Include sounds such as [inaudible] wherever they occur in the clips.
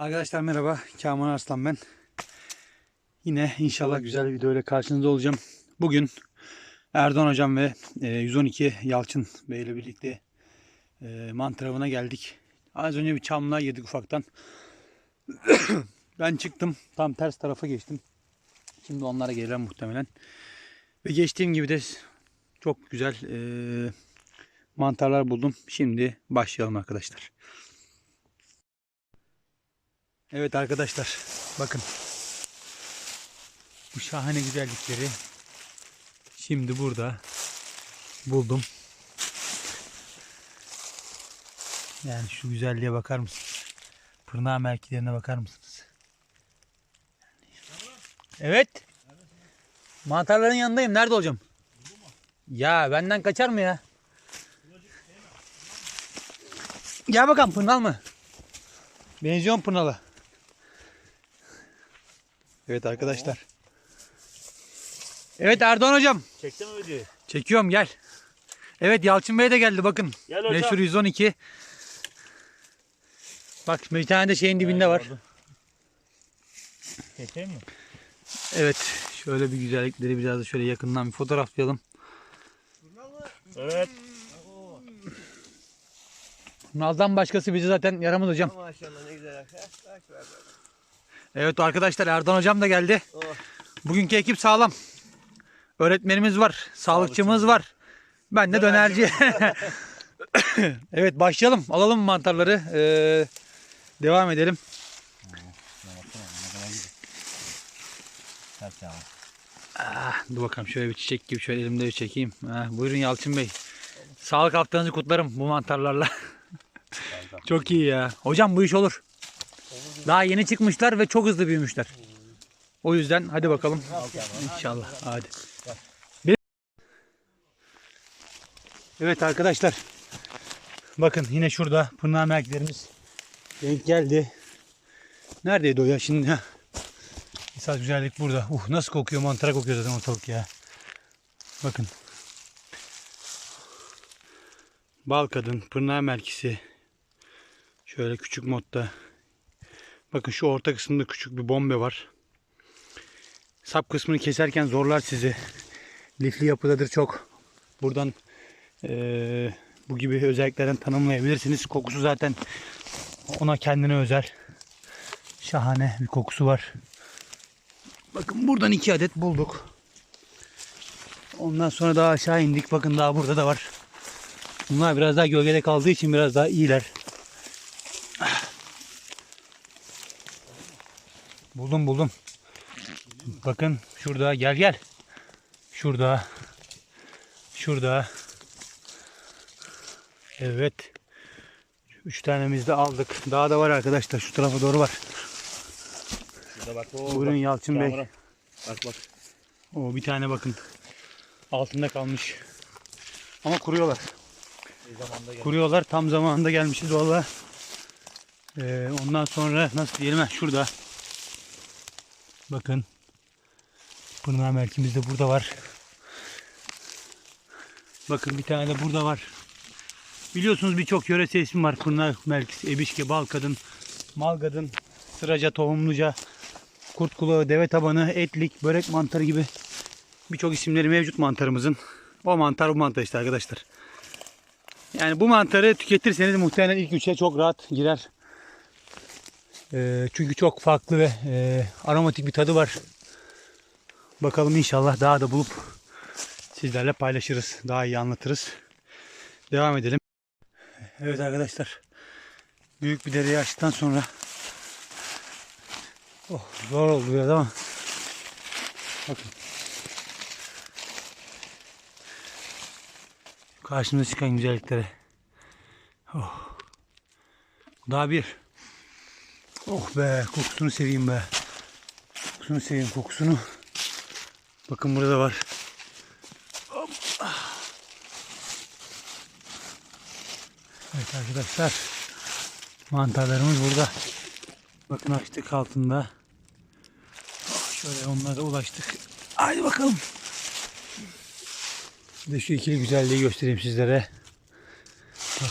Arkadaşlar merhaba. Kaman Arslan ben. Yine inşallah güzel bir video ile karşınızda olacağım. Bugün Erdoğan Hocam ve e, 112 Yalçın Bey ile birlikte e, mantravına geldik. Az önce bir çamla yedik ufaktan. [clears throat] ben çıktım. Tam ters tarafa geçtim. Şimdi onlara geleceğim muhtemelen. Ve geçtiğim gibi de çok güzel e, mantarlar buldum. Şimdi başlayalım arkadaşlar. Evet arkadaşlar bakın bu şahane güzellikleri şimdi burada buldum. Yani şu güzelliğe bakar mısınız? Pırnağı mevkilerine bakar mısınız? Evet. Mantarların yanındayım. Nerede olacağım? Ya benden kaçar mı ya? Gel bakalım pırnal mı? Benziyon pırnalı. Evet arkadaşlar. Evet Erdoğan hocam. Çekti mi videoyu? Çekiyorum gel. Evet Yalçın Bey de geldi bakın. Gel hocam. Meşhur 112. Bak bir tane de şeyin dibinde var. Çekeyim mi? Evet şöyle bir güzellikleri biraz da şöyle yakından bir fotoğraflayalım. Evet. Nal'dan başkası bizi zaten yaramaz hocam. Maşallah ne güzel arkadaş. Evet arkadaşlar Erdoğan hocam da geldi. Oh. Bugünkü ekip sağlam. Öğretmenimiz var, sağlıkçımız var. Ben de dönerci. [laughs] evet başlayalım. Alalım mantarları. Ee, devam edelim. Ah, dur bakalım şöyle bir çiçek gibi şöyle elimde bir çekeyim. Ha, buyurun Yalçın Bey. Sağlık haftanızı kutlarım bu mantarlarla. [laughs] çok iyi ya. Hocam bu iş olur. Daha yeni çıkmışlar ve çok hızlı büyümüşler. O yüzden hadi bakalım. İnşallah. Hadi. Evet arkadaşlar. Bakın yine şurada pınar merklerimiz denk geldi. Neredeydi o ya şimdi? Ha. Esas güzellik burada. Uh nasıl kokuyor mantara kokuyor zaten ortalık ya. Bakın. Bal kadın, pırnağı merkisi. Şöyle küçük modda. Bakın şu orta kısımda küçük bir bombe var. Sap kısmını keserken zorlar sizi. Lifli yapıdadır çok. Buradan eee, bu gibi özelliklerden tanımlayabilirsiniz. Kokusu zaten ona kendine özel. Şahane bir kokusu var. Bakın buradan iki adet bulduk. Ondan sonra daha aşağı indik. Bakın daha burada da var. Bunlar biraz daha gölgede kaldığı için biraz daha iyiler. Buldum buldum. Bakın şurada gel gel. Şurada. Şurada. Evet. Üç tanemizi de aldık. Daha da var arkadaşlar. Şu tarafa doğru var. Şurada bak. Oo, Buyurun bak. Yalçın Bey. Bak bak. O bir tane bakın. Altında kalmış. Ama kuruyorlar. Kuruyorlar. Tam zamanında gelmişiz valla. Ee, ondan sonra nasıl diyelim şurada. Bakın. Pınar merkimiz de burada var. Bakın bir tane de burada var. Biliyorsunuz birçok yöresel isim var. Pınar merkezi, Ebişke, Balkadın, Malgadın, Sıraca, Tohumluca, Kurt kulağı, deve tabanı, etlik, börek mantarı gibi birçok isimleri mevcut mantarımızın. O mantar bu mantar işte arkadaşlar. Yani bu mantarı tüketirseniz muhtemelen ilk üçe çok rahat girer. Ee, çünkü çok farklı ve e, aromatik bir tadı var. Bakalım inşallah daha da bulup sizlerle paylaşırız. Daha iyi anlatırız. Devam edelim. Evet arkadaşlar. Büyük bir dereyi açtıktan sonra oh, zor oldu biraz ama bakın karşımıza çıkan güzelliklere. Oh. Daha bir. Oh be kokusunu seveyim be. Kokusunu seveyim kokusunu. Bakın burada var. Evet arkadaşlar. Mantarlarımız burada. Bakın açtık altında. Oh, şöyle onlara ulaştık. Haydi bakalım. Bir de şu ikili güzelliği göstereyim sizlere. Bak.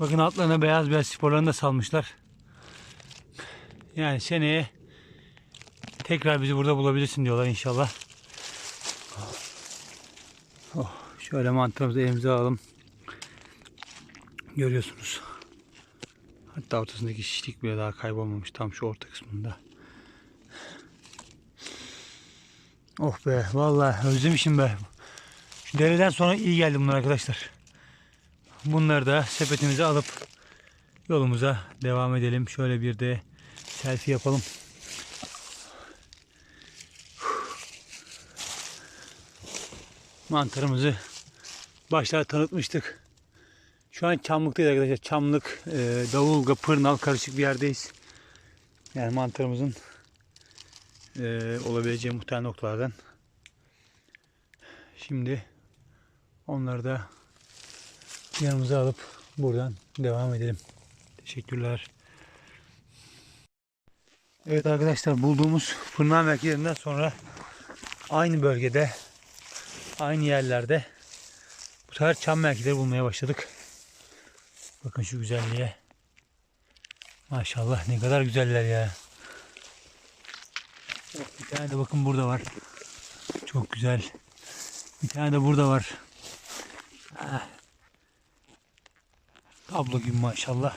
Bakın altlarına beyaz beyaz sporlarını da salmışlar. Yani seneye tekrar bizi burada bulabilirsin diyorlar inşallah. Oh, şöyle mantarımızı elimize alalım. Görüyorsunuz. Hatta ortasındaki şişlik bile daha kaybolmamış tam şu orta kısmında. Oh be vallahi özlemişim be. Şu dereden sonra iyi geldi bunlar arkadaşlar. Bunları da sepetimize alıp yolumuza devam edelim. Şöyle bir de selfie yapalım. Mantarımızı başta tanıtmıştık. Şu an Çamlık'tayız arkadaşlar. Çamlık, e, Davulga, Pırnal karışık bir yerdeyiz. Yani mantarımızın e, olabileceği muhtemel noktalardan. Şimdi onları da yanımıza alıp buradan devam edelim. Teşekkürler. Evet arkadaşlar bulduğumuz fırına merkezlerinden sonra aynı bölgede aynı yerlerde bu sefer çam merkezleri bulmaya başladık. Bakın şu güzelliğe. Maşallah ne kadar güzeller ya. Bir tane de bakın burada var. Çok güzel. Bir tane de burada var. Ah. Tablo gibi maşallah.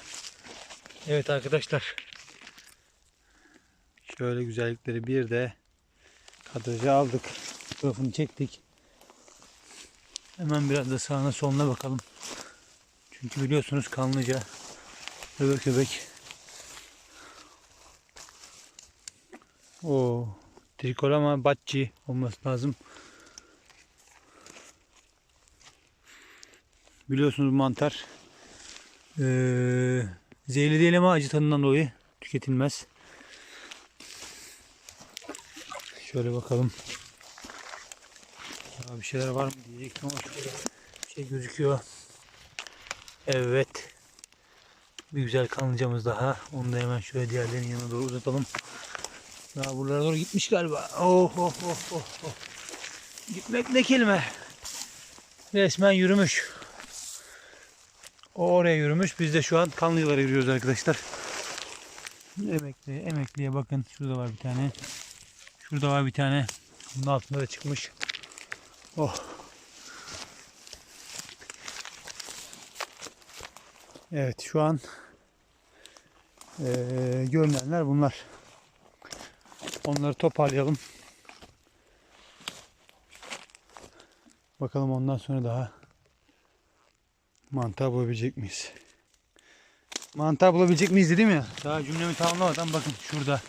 Evet arkadaşlar. Şöyle güzellikleri bir de kadraja aldık. Fotoğrafını çektik. Hemen biraz da sağına soluna bakalım. Çünkü biliyorsunuz kanlıca öbek öbek. O trikolama batçi olması lazım. Biliyorsunuz mantar eee zehirli değil ama acı tadından dolayı tüketilmez. Şöyle bakalım. Ya bir şeyler var mı diyecektim ama şöyle bir şey gözüküyor. Evet. Bir güzel kanlıcamız daha. Onu da hemen şöyle diğerlerinin yanına doğru uzatalım. Daha buralara doğru gitmiş galiba. Oh oh oh oh. oh. Gitmek ne kelime. Resmen yürümüş. O oraya yürümüş. Biz de şu an kanlıcılara yürüyoruz arkadaşlar. Emekli, emekliye bakın. Şurada var bir tane. Şurada var bir tane. Bunun altında da çıkmış. Oh. Evet şu an eee görünenler bunlar. Onları toparlayalım. Bakalım ondan sonra daha mantar bulabilecek miyiz? Mantar bulabilecek miyiz dedim ya. Daha cümlemi tamamlamadan bakın şurada.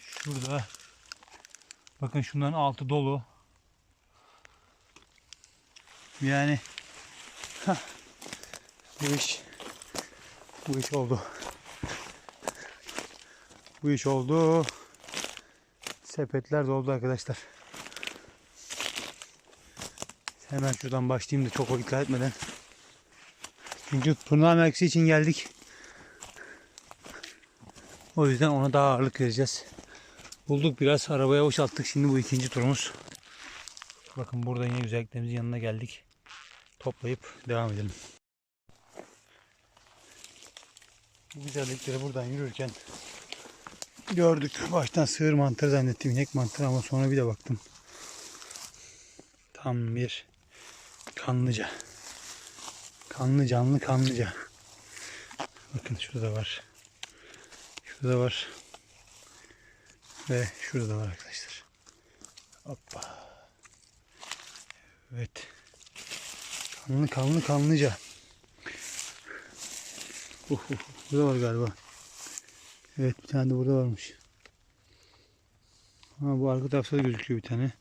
Şurada. Bakın şunların altı dolu. Yani hah, bu iş bu iş oldu. Bu iş oldu. Sepetler doldu arkadaşlar. Hemen şuradan başlayayım da çok vakit kaybetmeden. Çünkü Pırnağa merkezi için geldik. O yüzden ona daha ağırlık vereceğiz. Bulduk biraz arabaya boşalttık. Şimdi bu ikinci turumuz. Bakın burada yine güzelliklerimizin yanına geldik. Toplayıp devam edelim. Bu güzellikleri buradan yürürken gördük. Baştan sığır mantarı zannettim. inek mantarı ama sonra bir de baktım. Tam bir kanlıca. Kanlı canlı kanlıca. Bakın şurada var. Şurada var. Ve şurada da var arkadaşlar. Hoppa. Evet. Kanlı kanlı kanlıca. Uh, uh, burada var galiba. Evet bir tane de burada varmış. Ha, bu arka tarafta da gözüküyor bir tane.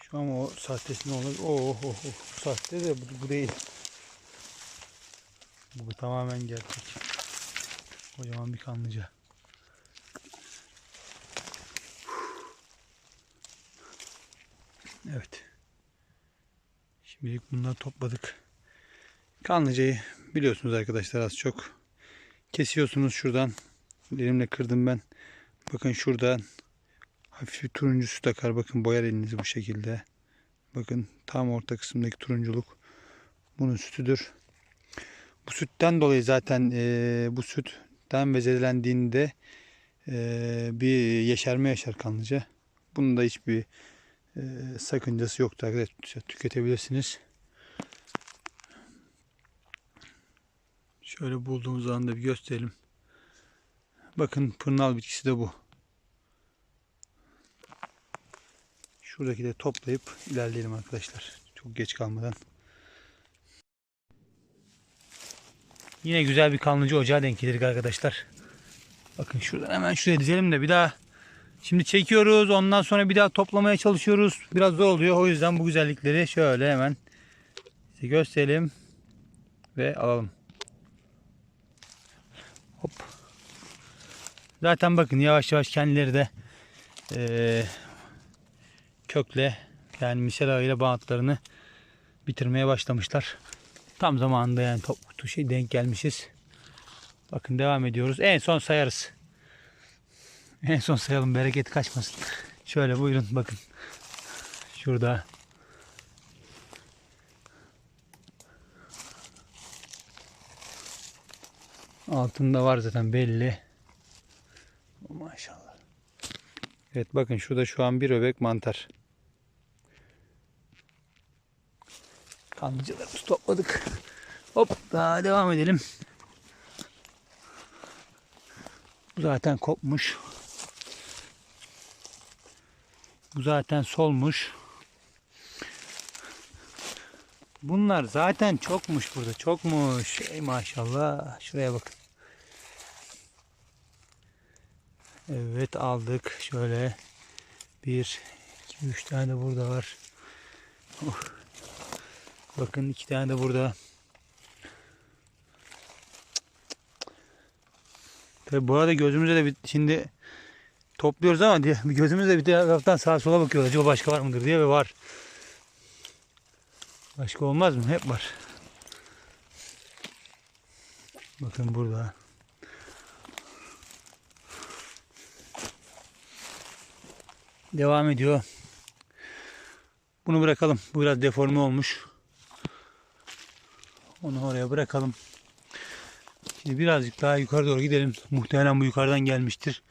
Şu an o sahtesi ne olur? Oh, oh, oh. Bu sahte de bu, bu değil. Bu tamamen gerçek. Kocaman bir kanlıca. Evet. Şimdilik bunları topladık. Kanlıcayı biliyorsunuz arkadaşlar az çok. Kesiyorsunuz şuradan. Elimle kırdım ben. Bakın şuradan hafif bir turuncusu takar. Bakın boyar elinizi bu şekilde. Bakın tam orta kısımdaki turunculuk bunun sütüdür. Bu sütten dolayı zaten e, bu sütten bezelendiğinde e, bir yeşerme yaşar kanlıca. Bunun da hiçbir e, sakıncası yoktur arkadaşlar. Tüketebilirsiniz. Şöyle bulduğumuz anda bir gösterelim. Bakın pırnal bitkisi de bu. Şuradaki de toplayıp ilerleyelim arkadaşlar. Çok geç kalmadan. Yine güzel bir kanlıcı ocağa denk geldik arkadaşlar. Bakın şuradan hemen şuraya dizelim de bir daha Şimdi çekiyoruz. Ondan sonra bir daha toplamaya çalışıyoruz. Biraz zor oluyor. O yüzden bu güzellikleri şöyle hemen size gösterelim ve alalım. Hop. Zaten bakın yavaş yavaş kendileri de eee, kökle yani misela ile bağıtlarını bitirmeye başlamışlar. Tam zamanında yani top şey denk gelmişiz. Bakın devam ediyoruz. En son sayarız. En son sayalım bereket kaçmasın. Şöyle buyurun bakın. Şurada. Altında var zaten belli. Maşallah. Evet bakın şurada şu an bir öbek mantar. Kanlıcalarımızı topladık. Hop daha devam edelim. Bu zaten kopmuş. Bu zaten solmuş. Bunlar zaten çokmuş burada. Çokmuş. Ey maşallah. Şuraya bakın. Evet aldık. Şöyle. Bir, iki, üç tane burada var. Oh. Bakın iki tane de burada. Tabi bu arada gözümüze de bir, şimdi topluyoruz ama [laughs] gözümüzde bir taraftan sağa sola bakıyoruz. Acaba başka var mıdır diye ve var. Başka olmaz mı? Hep var. Bakın burada. Devam ediyor. Bunu bırakalım. Bu biraz deforme olmuş. Onu oraya bırakalım. Şimdi birazcık daha yukarı doğru gidelim. Muhtemelen bu yukarıdan gelmiştir.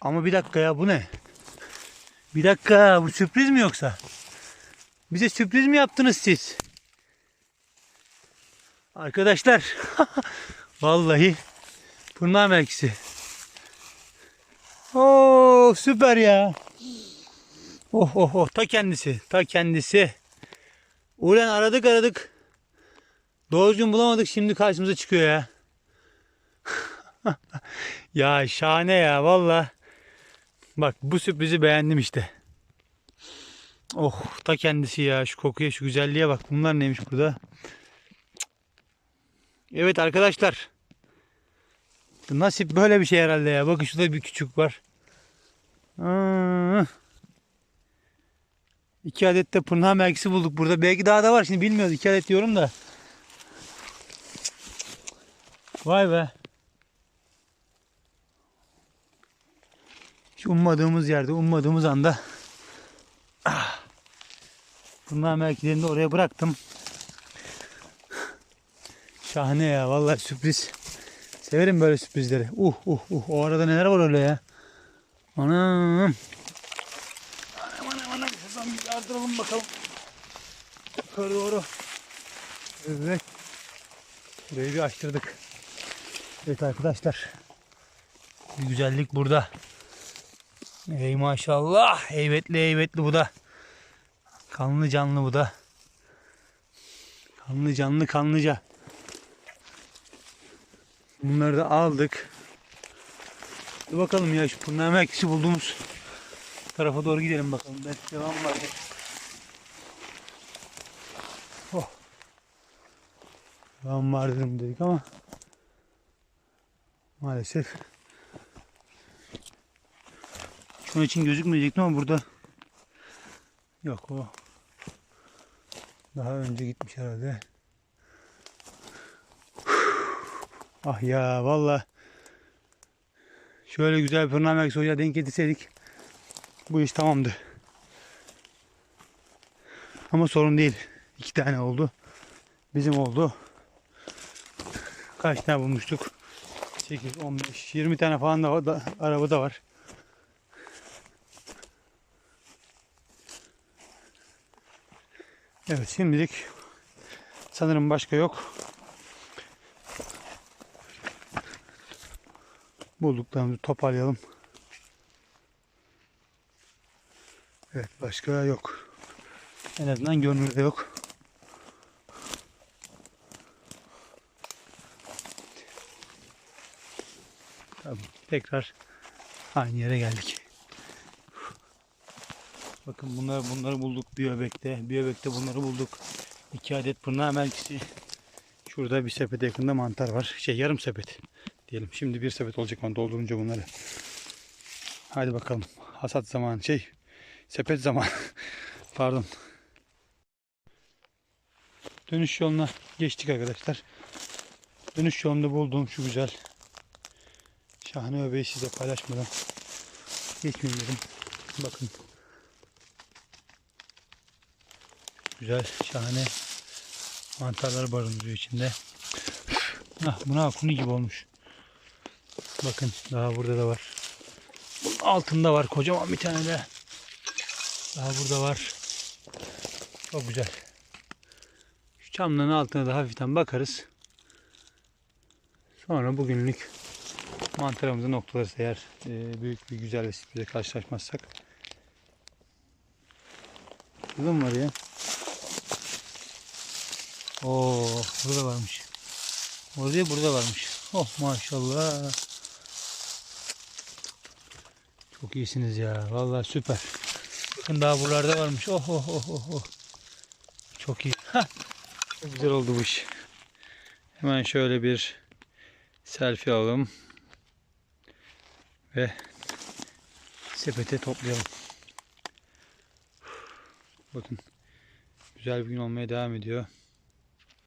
Ama bir dakika ya bu ne? Bir dakika bu sürpriz mi yoksa? Bize sürpriz mi yaptınız siz? Arkadaşlar [laughs] vallahi pırnağı melkisi. Oo süper ya. Oh oh oh ta kendisi ta kendisi. Ulan aradık aradık. Doğru düzgün bulamadık şimdi karşımıza çıkıyor ya. [laughs] ya şahane ya valla. Bak bu sürprizi beğendim işte. Oh ta kendisi ya şu kokuya şu güzelliğe bak. Bunlar neymiş burada? Evet arkadaşlar. Nasip böyle bir şey herhalde ya. Bakın şurada bir küçük var. Aa. İki adet de pırnağı merkisi bulduk burada. Belki daha da var. Şimdi bilmiyoruz. İki adet diyorum da. Vay be. Hiç ummadığımız yerde, ummadığımız anda ah, bunlar merkezlerini de oraya bıraktım. Şahane ya vallahi sürpriz. Severim böyle sürprizleri. Uh uh uh o arada neler var öyle ya. Anam. Anam anam anam. Şuradan bir yardıralım bakalım. Yukarı doğru. Evet. Burayı bir açtırdık. Evet arkadaşlar. Bir güzellik burada. Ey maşallah. Heybetli heybetli bu da. Kanlı canlı bu da. Kanlı canlı kanlıca. Bunları da aldık. Dur bakalım ya şu pırnağı kişi bulduğumuz tarafa doğru gidelim bakalım. Belki devam var. Oh. Devam vardır mı dedik ama maalesef şunun için gözükmeyecekti ama burada yok o daha önce gitmiş herhalde. [sighs] Ah ya valla şöyle güzel bir fırnamek soya denk getirseydik bu iş tamamdı. Ama sorun değil. İki tane oldu. Bizim oldu. kaç tane bulmuştuk? 8, 15, 20 tane falan da, da arabada var. Evet şimdilik sanırım başka yok. Bulduklarımızı toparlayalım. Evet başka yok. En azından görünürde yok. Tekrar aynı yere geldik. Bakın bunları bunları bulduk bir öbekte. Bir öbekte bunları bulduk. İki adet pırnağı melkisi. Şurada bir sepet yakında mantar var. Şey yarım sepet diyelim. Şimdi bir sepet olacak onu doldurunca bunları. Hadi bakalım. Hasat zamanı. Şey sepet zamanı. [laughs] Pardon. Dönüş yoluna geçtik arkadaşlar. Dönüş yolunda bulduğum şu güzel şahane öbeği size paylaşmadan geçmeyeyim. Bakın. Güzel, şahane mantarlar barındırıyor içinde. Ah, buna kunu gibi olmuş. Bakın daha burada da var. Bunun altında var kocaman bir tane de. Daha burada var. Çok güzel. Şu çamların altına da hafiften bakarız. Sonra bugünlük mantarımızı noktalarız eğer e, büyük bir güzel bir sürprize karşılaşmazsak. Burada mı var ya? Oo, burada varmış. Orada değil, burada varmış. Oh maşallah. Çok iyisiniz ya. Vallahi süper. Bakın daha buralarda varmış. Oh oh oh oh oh. Çok iyi. Hah. Çok güzel oldu bu iş. Hemen şöyle bir selfie alalım. Ve sepete toplayalım. Bakın güzel bir gün olmaya devam ediyor.